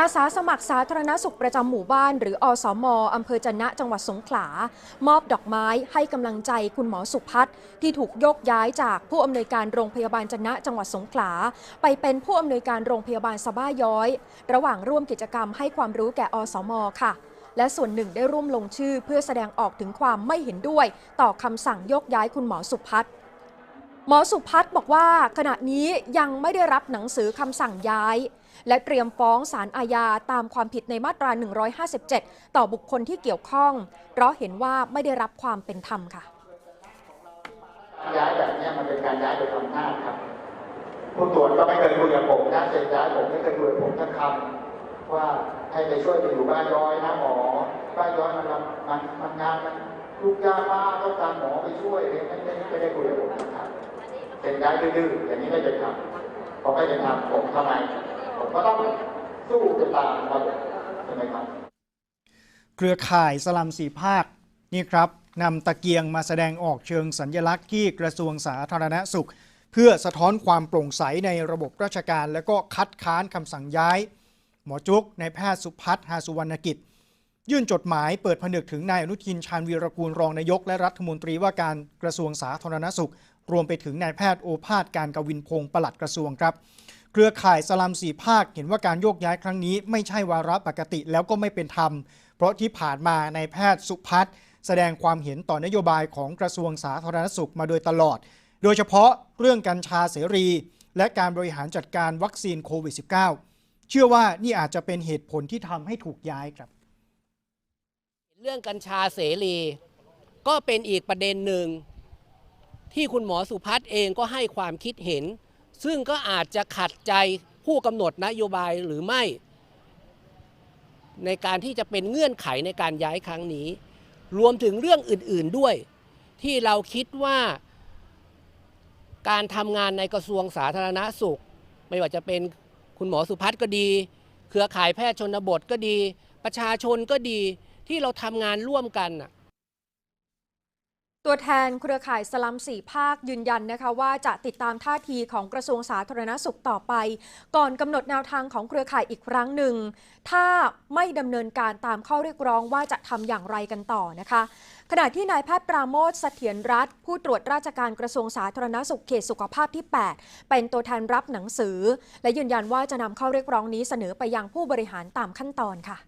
อาสาสมัครสาธารณสุขประจำหมู่บ้าน หรืออสมอำเภอจนะจังหวัดสงขลา มอบดอกไม้ให้กำลังใจคุณหมอสุพัฒน์ที่ถูกยกย้ายจากผู้อำนวยการโรงพยาบาลจนะจังหวัดสงขลา ไปเป็นผู้อำนวยการโรงพยาบาลสะบ้าย้อย ระหว่างร่วมกิจกรรมให้ความรู้แก่อสมค่ะ และส่วนหนึ่งได้ร่วมลงชื่อเพื่อแสดงออกถึงความไม่เห็นด้วย ต่อคำสั่งยกย้ายคุณหมอสุพัฒน์ หมอสุพัฒน์บอกว่าขณะนี้ยังไม่ได้รับหนังสือคำสั่งย้าย และเตรียมฟ้องศาลอาญาตามความผิดในมาตรา 157 ต่อบุคคลที่เกี่ยวข้อง เพราะเห็นว่าไม่ได้รับความเป็นธรรมค่ะ ย้ายแบบนี้มันเป็นการย้ายโดยอำนาจครับ ผู้ตรวจก็ไม่เคยคุยกับผมนะเซ็นย้ายผมไม่เคยคุยกับผมสักคำว่าให้ไปช่วยไปอยู่บ้านย้อยนะหมอบ้านย้อยมันมันมันงานมันลูกยากมากต้องการหมอไปช่วยเลยไม่ไม่ไม่ได้คุยกับผมนะครับ เซ็นย้ายดื้ออย่างนี้ไม่เป็นธรรมพอไม่เป็นธรรมผมทำไมผมก็ต้องสู้ไปตามระบบใช่ไหมครับ เครือข่ายสลัมสีภาคนี่ครับนำตะเกียงมาแสดงออกเชิงสัญญลักษณ์ที่กระทรวงสาธารณสุข เพื่อสะท้อนความโปร่งใสในระบบราชการ และก็คัดค้านคำสั่งย้าย หมอจุกนายแพทย์สุพัฒน์หาสุวรรณกิจ ยื่นจดหมายเปิดผนึกถึงนายอนุทินชาญวีรกูลรองนายกและรัฐมนตรีว่าการกระทรวงสาธารณสุข รวมไปถึงนายแพทย์โอภาสการกวินพงศ์ปลัดกระทรวงครับ เครือข่ายสลัมสีภาคเห็นว่าการโยกย้ายครั้งนี้ ไม่ใช่วาระปกติแล้วก็ไม่เป็นธรรม เพราะที่ผ่านมานายแพทย์สุพัฒน์แสดงความเห็นต่อนโยบายของกระทรวงสาธารณสุขมาโดยตลอด โดยเฉพาะเรื่องกัญชาเสรี และการบริหารจัดการวัคซีนโควิด -19 เชื่อว่านี่อาจจะเป็นเหตุผลที่ทำให้ถูกย้ายครับ เรื่องกัญชาเสรี ก็เป็นอีกประเด็นหนึ่ง ที่คุณหมอสุพัฒน์เองก็ให้ความคิดเห็น ซึ่งก็อาจจะขัดใจผู้กำหนดนโยบายหรือไม่ ในการที่จะเป็นเงื่อนไขในการย้ายครั้งนี้ รวมถึงเรื่องอื่น ๆด้วย ที่เราคิดว่า การทำงานในกระทรวงสาธารณสุข ไม่ว่าจะเป็นคุณหมอสุพัฒน์ก็ดี เครือข่ายแพทย์ชนบทก็ดี ประชาชนก็ดี ที่เราทำงานร่วมกันน่ะตัวแทนเครือข่ายสลัมสี่ภาคยืนยันนะคะว่าจะติดตามท่าทีของกระทรวงสาธารณสุขต่อไป ก่อนกำหนดแนวทางของเครือข่ายอีกครั้งหนึ่ง ถ้าไม่ดำเนินการตามข้อเรียกร้องว่าจะทำอย่างไรกันต่อนะคะ ขณะที่นายแพทย์ปราโมทเสถียรรัฐ ผู้ตรวจราชการกระทรวงสาธารณสุขเขตสุขภาพที่ 8 เป็นตัวแทนรับหนังสือ และยืนยันว่าจะนำข้อเรียกร้องนี้เสนอไปยังผู้บริหารตามขั้นตอนค่ะ